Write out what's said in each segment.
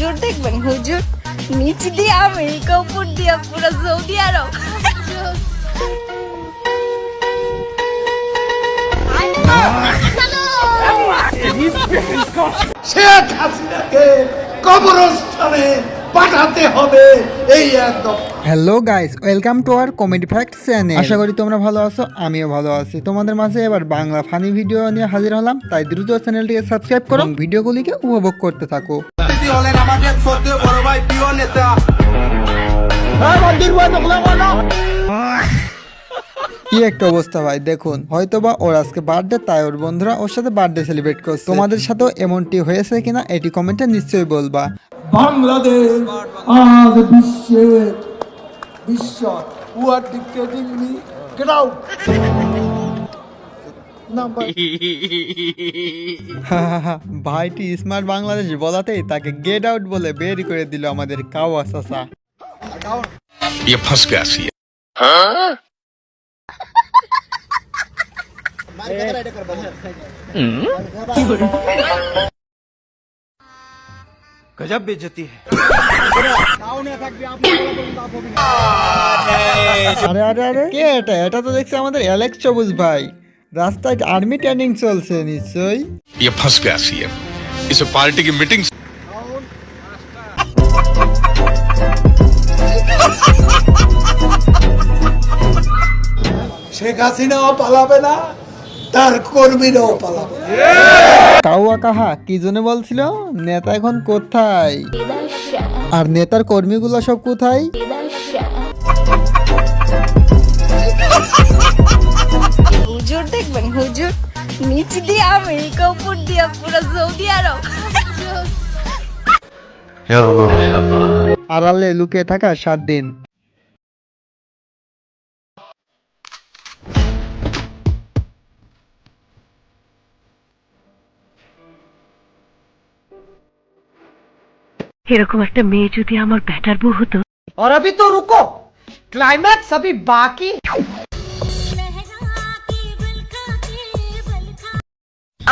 হুজুর দেখবেন হুজুর নিচ দিয়ে আমেরিকা উপর দিয়ে পুরো সৌদি আরব শেখ হাসিনাকে কবরস্থানে পাঠাতে হবে এই একদম hello guys welcome to our comedy fact channel আশা করি তোমরা ভালো আছো আমিও ভালো আছি। তোমাদের মাঝে এবার বাংলা ফানি ভিডিও নিয়ে হাজির হলাম তাই দ্রুত চ্যানেলটিকে সাবস্ক্রাইব করো ভিডিওগুলিকে উপভোগ করতে থাকো। হলেন আমাদের সদ্য বড় ভাই প্রিয় নেতা। কি একটা অবস্থা ভাই দেখুন। হয়তোবা ওর আজকে বার্থডে তাই ওর বন্ধুরা ওর সাথে বার্থডে সেলিব্রেট করছে। তোমাদের সাথেও এমনটি হয়েছে কিনা এটি কমেন্টে নিশ্চয়ই বলবা। বাংলাদেশ আজ বিশ্বের বিশ্ব who are dictating me get out number ভাইটি স্মার্ট বাংলাদেশ বলাতেই তাকে গেট আউট বলে বের করে দিল আমাদের কাওয়া চাচা ये फंस गया सी गजब बेइज्जती है আরে আরে আরে কে এটা এটা তো দেখছি আমাদের অ্যালেক্স সবুজ ভাই রাস্তায় আর্মি ট্রেনিং চলছে নিশ্চয়ই ये फंस गया सी इसे पार्टी की मीटिंग শেখ হাসিনাও পালাবে না তার কর্মীরাও পালাবে না। কাউয়া কাহা কি জন্য বলছিল নেতা এখন কোথায় আর নেতার কর্মীগুলো সব কোথায় আমেরিকা উপর দিয়ে পুরো সৌদি আরব আড়ালে লুকিয়ে থাকা সাত দিন এরকম একটা মেয়ে যদি আমার ব্যাটার বউ হতো और अभी तो रुको क्लाइमैक्स अभी बाकी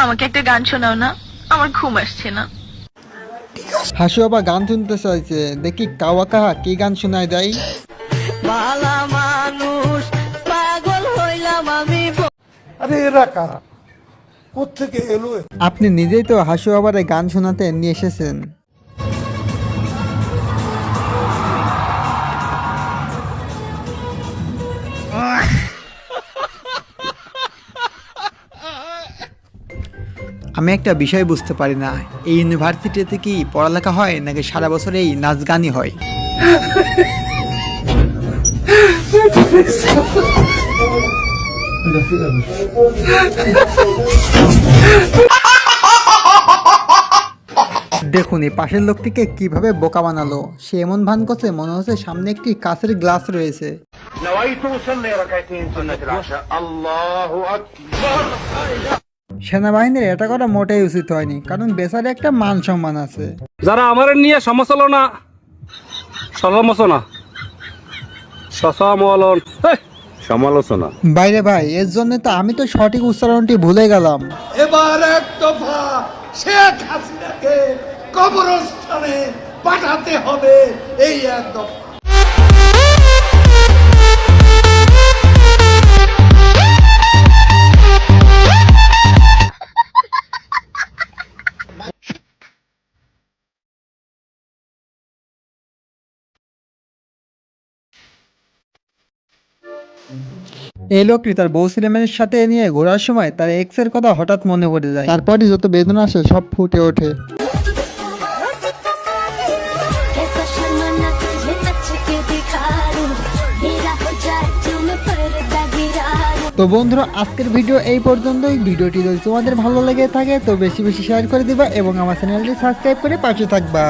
আমাকে একটা গান শোনাও না আমার ঘুম আসছে না। হাসু বাবা গান শুনতে চাইছে দেখি কাওয়া কাহা কি গান শোনায় দেয়। বালা মানুষ পাগল হইলাম আমি আরে এরা কারা? কোথেকে এলো আপনি নিজেই তো হাসু আবারে গান শোনাতে নিয়ে এসেছেন। আমি একটা বিষয় বুঝতে পারি না। এই ইউনিভার্সিটিতে কি পড়ালেখা হয় নাকি সারা বছর এই নাচ গানই হয়? দেখুন এই পাশের লোকটিকে কীভাবে বোকা বানালো? সে এমন ভান করছে মনে হচ্ছে সামনে একটি কাঁচের গ্লাস রয়েছে। সেনাবাহিনীর এটা করা মোটেই উচিত হয়নি কারণ বেচারে একটা মান সম্মান আছে। যারা আমার নিয়ে সমালোচনা। সমালোচনা সমালোচন সমালোচনা। বাইরে ভাই এর জন্য তো আমি তো সঠিক উচ্চারণটি ভুলে গেলাম। এবার এক দফা শেখ হাসিনাকে কবরস্থানে পাঠাতে হবে এই এক দফা। এই লোকটি তার বউ সিনেমানের সাথে নিয়ে ঘোরার সময় তার এক্সের কথা হঠাৎ মনে পড়ে যায়? তারপরই যত বেদনা আসে, সব ফুটে ওঠে। তো বন্ধুরা, আজকের ভিডিও এই পর্যন্তই। ভিডিওটি যদি তোমাদের ভালো লেগে থাকে, তো বেশি বেশি শেয়ার করে দিবা এবং আমার চ্যানেলটি সাবস্ক্রাইব করে পাশে থাকবা।